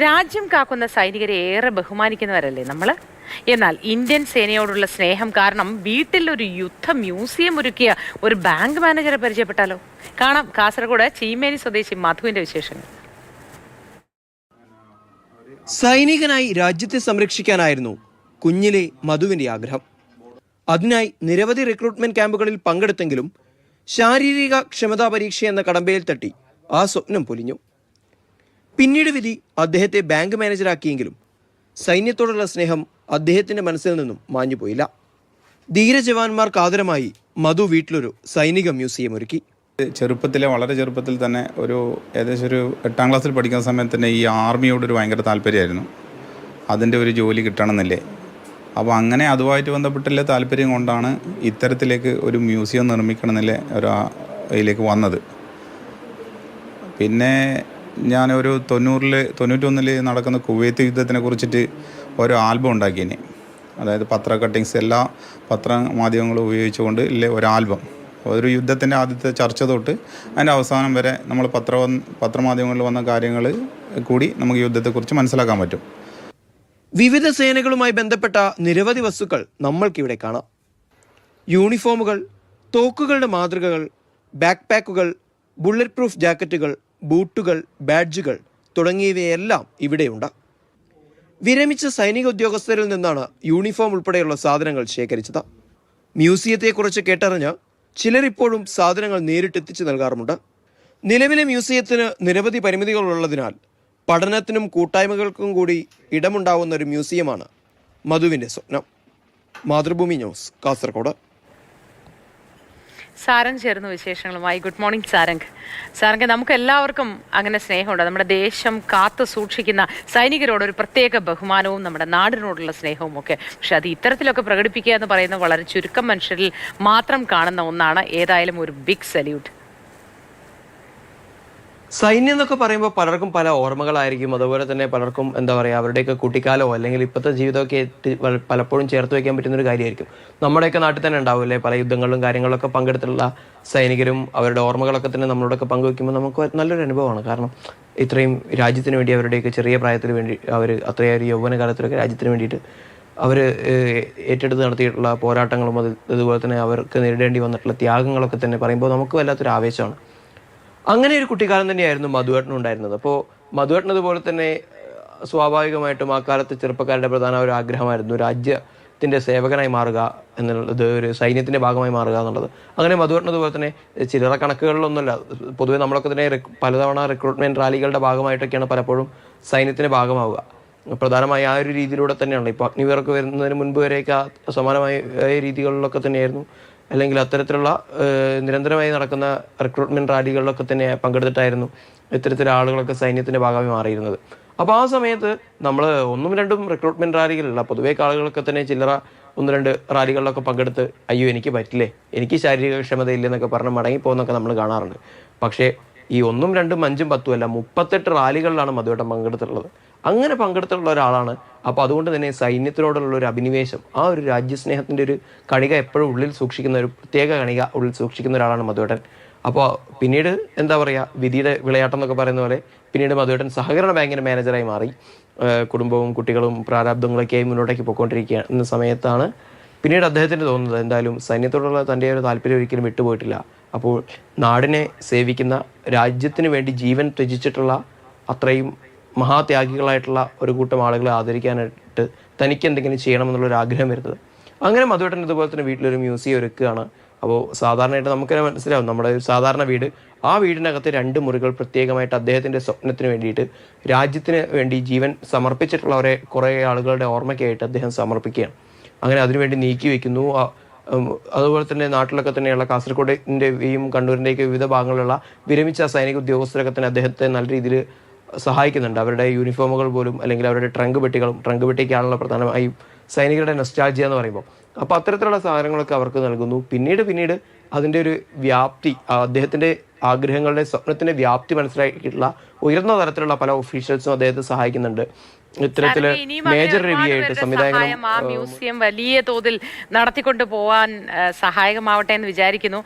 രാജ്യം കാക്കുന്ന സൈനികരെ ഏറെ ബഹുമാനിക്കുന്നവരല്ലേ നമ്മൾ എന്നാൽ ഇന്ത്യൻ സേനയോടുള്ള സ്നേഹം കാരണം വീട്ടിൽ ഒരു യുദ്ധ മ്യൂസിയം ഒരുക്കിയ ഒരു ബാങ്ക് മാനേജറെ പരിചയപ്പെട്ടാലോ? കാണാം കാസർഗോഡ് ചീമേനി സ്വദേശി മധുവിന്റെ വിശേഷങ്ങൾ. സൈനികനായി രാജ്യത്തെ സംരക്ഷിക്കാനായിരുന്നു കുഞ്ഞിലെ മധുവിന്റെ ആഗ്രഹം. അതിനായി നിരവധി റിക്രൂട്ട്മെന്റ് ക്യാമ്പുകളിൽ പങ്കെടുത്തെങ്കിലും ശാരീരിക ക്ഷമതാ പരീക്ഷ എന്ന കടമ്പയിൽ തട്ടി ആ സ്വപ്നം പൊലിഞ്ഞു. പിന്നീട് വിധി അദ്ദേഹത്തെ ബാങ്ക് മാനേജറാക്കിയെങ്കിലും സൈന്യത്തോടുള്ള സ്നേഹം അദ്ദേഹത്തിന്റെ മനസ്സിൽ നിന്നും മാഞ്ഞുപോയില്ല. ധീരജവാന്മാർക്ക് ആദരമായി മധു വീട്ടിലൊരു സൈനിക മ്യൂസിയം ഒരുക്കി. ചെറുപ്പത്തിലെ വളരെ ചെറുപ്പത്തിൽ തന്നെ ഒരു ഏകദേശം ഒരു എട്ടാം ക്ലാസ്സിൽ പഠിക്കുന്ന സമയത്ത് തന്നെ ഈ ആർമിയോട് ഒരു ഭയങ്കര താല്പര്യമായിരുന്നു. അതിന്റെ ഒരു ജോലി കിട്ടണമെന്നില്ലേ? അപ്പോൾ അങ്ങനെ അതുമായിട്ട് ബന്ധപ്പെട്ടുള്ള താല്പര്യം കൊണ്ടാണ് ഇത്തരത്തിലേക്ക് ഒരു മ്യൂസിയം നിർമ്മിക്കണമെന്നില്ലേ ഒരു ഇതിലേക്ക് വന്നത്. പിന്നെ ഞാനൊരു തൊണ്ണൂറിൽ തൊണ്ണൂറ്റൊന്നിൽ നടക്കുന്ന കുവൈത്ത് യുദ്ധത്തിനെ കുറിച്ചിട്ട് ഒരു ആൽബം ഉണ്ടാക്കിയിനി. അതായത് പത്ര കട്ടിങ്സ് എല്ലാ പത്ര മാധ്യമങ്ങളും ഉപയോഗിച്ചുകൊണ്ട് ഇല്ലേ ഒരു ആൽബം. ഒരു യുദ്ധത്തിന്റെ ആദ്യത്തെ ചർച്ച തൊട്ട് അതിന്റെ അവസാനം വരെ നമ്മൾ പത്ര പത്രമാധ്യമങ്ങളിൽ വന്ന കാര്യങ്ങൾ കൂടി നമുക്ക് യുദ്ധത്തെക്കുറിച്ച് മനസ്സിലാക്കാൻ പറ്റും. വിവിധ സേനകളുമായി ബന്ധപ്പെട്ട നിരവധി വസ്തുക്കൾ നമ്മൾക്കിവിടെ കാണാം. യൂണിഫോമുകൾ തോക്കുകളുടെ മാതൃകകൾ ബാക്ക് പാക്കുകൾ ബുള്ളറ്റ് പ്രൂഫ് ജാക്കറ്റുകൾ ബൂട്ടുകൾ ബാഡ്ജുകൾ തുടങ്ങിയവയെല്ലാം ഇവിടെയുണ്ട്. വിരമിച്ച സൈനിക ഉദ്യോഗസ്ഥരിൽ നിന്നാണ് യൂണിഫോം ഉൾപ്പെടെയുള്ള സാധനങ്ങൾ ശേഖരിച്ചത്. മ്യൂസിയത്തെക്കുറിച്ച് കേട്ടറിഞ്ഞ് ചിലരിപ്പോഴും സാധനങ്ങൾ നേരിട്ടെത്തിച്ചു നൽകാറുമുണ്ട്. നിലവിലെ മ്യൂസിയത്തിന് നിരവധി പരിമിതികളുള്ളതിനാൽ പഠനത്തിനും കൂട്ടായ്മകൾക്കും കൂടി ഇടമുണ്ടാവുന്ന ഒരു മ്യൂസിയമാണ് മധുവിന്റെ സ്വപ്നം. മാതൃഭൂമി ന്യൂസ് കാസർഗോഡ്. സാരംഗ് ചേർന്ന വിശേഷങ്ങളുമായി ഗുഡ് മോർണിംഗ് സാരംഗ്. സാരംഗ് നമുക്ക് എല്ലാവർക്കും അങ്ങനെ സ്നേഹമുണ്ട്. നമ്മുടെ ദേശം കാത്തു സൂക്ഷിക്കുന്ന സൈനികരോട് ഒരു പ്രത്യേക ബഹുമാനവും നമ്മുടെ നാടിനോടുള്ള സ്നേഹവും ഒക്കെ. പക്ഷെ അത് ഇത്തരത്തിലൊക്കെ പ്രകടിപ്പിക്കുക എന്ന് പറയുന്ന വളരെ ചുരുക്കം മനുഷ്യരിൽ മാത്രം കാണുന്ന ഒന്നാണ്. ഏതായാലും ഒരു ബിഗ് സല്യൂട്ട് സൈന്യം എന്നൊക്കെ പറയുമ്പോൾ പലർക്കും പല ഓർമ്മകളായിരിക്കും. അതുപോലെ തന്നെ പലർക്കും എന്താ പറയുക അവരുടെയൊക്കെ കുട്ടിക്കാലമോ അല്ലെങ്കിൽ ഇപ്പോഴത്തെ ജീവിതമൊക്കെ പലപ്പോഴും ചേർത്ത് വയ്ക്കാൻ പറ്റുന്ന ഒരു കാര്യമായിരിക്കും. നമ്മുടെയൊക്കെ നാട്ടിൽ തന്നെ ഉണ്ടാവില്ലേ പല യുദ്ധങ്ങളിലും കാര്യങ്ങളൊക്കെ പങ്കെടുത്തിട്ടുള്ള സൈനികരും അവരുടെ ഓർമ്മകളൊക്കെ തന്നെ നമ്മളോടൊക്കെ പങ്കുവെക്കുമ്പോൾ നമുക്ക് നല്ലൊരു അനുഭവമാണ്. കാരണം ഇത്രയും രാജ്യത്തിന് വേണ്ടി അവരുടെയൊക്കെ ചെറിയ പ്രായത്തിന് വേണ്ടി അവർ അത്രയൊരു യൗവനകാലത്തിലൊക്കെ രാജ്യത്തിന് വേണ്ടിയിട്ട് അവർ ഏറ്റെടുത്ത് നടത്തിയിട്ടുള്ള പോരാട്ടങ്ങളും അത് അതുപോലെ തന്നെ അവർക്ക് നേരിടേണ്ടി വന്നിട്ടുള്ള ത്യാഗങ്ങളൊക്കെ തന്നെ പറയുമ്പോൾ നമുക്ക് വല്ലാത്തൊരു ആവേശമാണ്. അങ്ങനെ ഒരു കുട്ടിക്കാലം തന്നെയായിരുന്നു മധുവേട്ടൻ ഉണ്ടായിരുന്നത്. അപ്പോൾ മധുവേട്ടൻ അതുപോലെ തന്നെ സ്വാഭാവികമായിട്ടും ആ കാലത്ത് ചെറുപ്പക്കാരുടെ പ്രധാന ഒരു ആഗ്രഹമായിരുന്നു രാജ്യത്തിന്റെ സേവകനായി മാറുക എന്നുള്ളത് ഒരു സൈന്യത്തിന്റെ ഭാഗമായി മാറുക എന്നുള്ളത്. അങ്ങനെ മധുവേട്ടൻ അതുപോലെ തന്നെ ചില്ലറ കണക്കുകളിലൊന്നുമല്ല പൊതുവെ നമ്മളൊക്കെ തന്നെ പലതവണ റിക്രൂട്ട്മെന്റ് റാലികളുടെ ഭാഗമായിട്ടൊക്കെയാണ് പലപ്പോഴും സൈന്യത്തിന്റെ ഭാഗമാവുക. പ്രധാനമായി ആ ഒരു രീതിയിലൂടെ തന്നെയാണ്. ഇപ്പോൾ അഗ്നിവീറൊക്കെ വരുന്നതിന് മുൻപ് വരെയൊക്കെ സമാനമായ രീതികളിലൊക്കെ തന്നെയായിരുന്നു. അല്ലെങ്കിൽ അത്തരത്തിലുള്ള നിരന്തരമായി നടക്കുന്ന റിക്രൂട്ട്മെന്റ് റാലികളിലൊക്കെ തന്നെ പങ്കെടുത്തിട്ടായിരുന്നു ഇത്തരത്തിലാളുകളൊക്കെ സൈന്യത്തിന്റെ ഭാഗമായി മാറിയിരുന്നത്. അപ്പോൾ ആ സമയത്ത് നമ്മൾ ഒന്നും രണ്ടും റിക്രൂട്ട്മെന്റ് റാലികളില്ല പൊതുവേ ആളുകളൊക്കെ തന്നെ ചില്ലറ ഒന്ന് രണ്ട് റാലികളിലൊക്കെ പങ്കെടുത്ത് അയ്യോ എനിക്ക് പറ്റില്ലേ? എനിക്ക് ശാരീരിക ക്ഷമതയില്ലെന്നൊക്കെ പറഞ്ഞ് മടങ്ങി പോകുന്നൊക്കെ നമ്മൾ കാണാറുണ്ട്. പക്ഷേ ഈ ഒന്നും രണ്ടും അഞ്ചും പത്തും അല്ല മുപ്പത്തെട്ട് റാലികളിലാണ് മധുവേട്ടൻ പങ്കെടുത്തിട്ടുള്ളത്. അങ്ങനെ പങ്കെടുത്തിട്ടുള്ള ഒരാളാണ് അപ്പോൾ അതുകൊണ്ട് തന്നെ സൈന്യത്തിനോടുള്ള ഒരു അഭിനിവേശം ആ ഒരു രാജ്യസ്നേഹത്തിന്റെ ഒരു കണിക എപ്പോഴും ഉള്ളിൽ സൂക്ഷിക്കുന്ന ഒരു പ്രത്യേക കണിക ഉള്ളിൽ സൂക്ഷിക്കുന്ന ഒരാളാണ് മധുവേട്ടൻ. അപ്പോൾ പിന്നീട് എന്താ പറയുക വിധിയുടെ വിളയാട്ടം എന്നൊക്കെ പറയുന്ന പോലെ പിന്നീട് മധുവേട്ടൻ സഹകരണ ബാങ്കിന്റെ മാനേജറായി മാറി. കുടുംബവും കുട്ടികളും പ്രാരാബ്ദങ്ങളൊക്കെയായി മുന്നോട്ടേക്ക് പോയിക്കൊണ്ടിരിക്കുക എന്ന സമയത്താണ് പിന്നീട് അദ്ദേഹത്തിന് തോന്നുന്നത് എന്തായാലും സൈന്യത്തോടുള്ള തന്റെ ഒരു താല്പര്യം ഒരിക്കലും വിട്ടുപോയിട്ടില്ല. അപ്പോൾ നാടിനെ സേവിക്കുന്ന രാജ്യത്തിന് വേണ്ടി ജീവൻ ത്യജിച്ചിട്ടുള്ള അത്രയും മഹാത്യാഗികളായിട്ടുള്ള ഒരു കൂട്ടം ആളുകളെ ആദരിക്കാനായിട്ട് തനിക്ക് എന്തെങ്കിലും ചെയ്യണമെന്നുള്ള ഒരു ആഗ്രഹം വരുന്നത്. അങ്ങനെ മധുവേട്ടൻ ഇതുപോലെ തന്നെ വീട്ടിലൊരു മ്യൂസിയം ഒരുക്കുകയാണ്. അപ്പോൾ സാധാരണയായിട്ട് നമുക്ക് തന്നെ മനസ്സിലാവും. നമ്മുടെ സാധാരണ വീട് ആ വീടിനകത്ത് രണ്ട് മുറികൾ പ്രത്യേകമായിട്ട് അദ്ദേഹത്തിന്റെ സ്വപ്നത്തിന് വേണ്ടിയിട്ട് രാജ്യത്തിന് വേണ്ടി ജീവൻ സമർപ്പിച്ചിട്ടുള്ളവരെ കുറേ ആളുകളുടെ ഓർമ്മയ്ക്കായിട്ട് അദ്ദേഹം സമർപ്പിക്കുകയാണ്. അങ്ങനെ അതിനുവേണ്ടി നീക്കി വെക്കുന്നു. അതുപോലെ തന്നെ നാട്ടിലൊക്കെ തന്നെയുള്ള കാസർഗോഡിന്റെയും കണ്ണൂരിന്റെയൊക്കെ വിവിധ ഭാഗങ്ങളിലുള്ള വിരമിച്ച സൈനിക ഉദ്യോഗസ്ഥരൊക്കെ തന്നെ അദ്ദേഹത്തെ നല്ല രീതിയിൽ സഹായിക്കുന്നുണ്ട്. അവരുടെ യൂണിഫോമുകൾ പോലും അല്ലെങ്കിൽ അവരുടെ ട്രങ്ക് പെട്ടികളും ട്രങ്ക് പെട്ടിക്കാണല്ലോ പ്രധാനമായും സൈനികരുടെ നെസ്റ്റാൾജിയ എന്ന് പറയുമ്പോൾ. അപ്പോൾ അത്തരത്തിലുള്ള സാധനങ്ങളൊക്കെ അവർക്ക് നൽകുന്നു. പിന്നീട് പിന്നീട് അതിന്റെ ഒരു വ്യാപ്തി അദ്ദേഹത്തിന്റെ അദ്ദേഹത്തിന്റെ ആഗ്രഹങ്ങളുടെ സ്വപ്നത്തിന്റെ വ്യാപ്തി മനസ്സിലാക്കിയിട്ടുള്ള ഉയർന്ന തരത്തിലുള്ള പല ഒഫീഷ്യൽസും അദ്ദേഹത്തെ സഹായിക്കുന്നുണ്ട്. ഇത്തരത്തിൽ മേജർ റിവ്യൂ ആയിട്ട് സംവിധായകനും മ്യൂസിയം വലിയ തോതിൽ നടത്തിക്കൊണ്ട് പോവാൻ സഹായകമാവട്ടെ എന്ന് വിചാരിക്കുന്നു.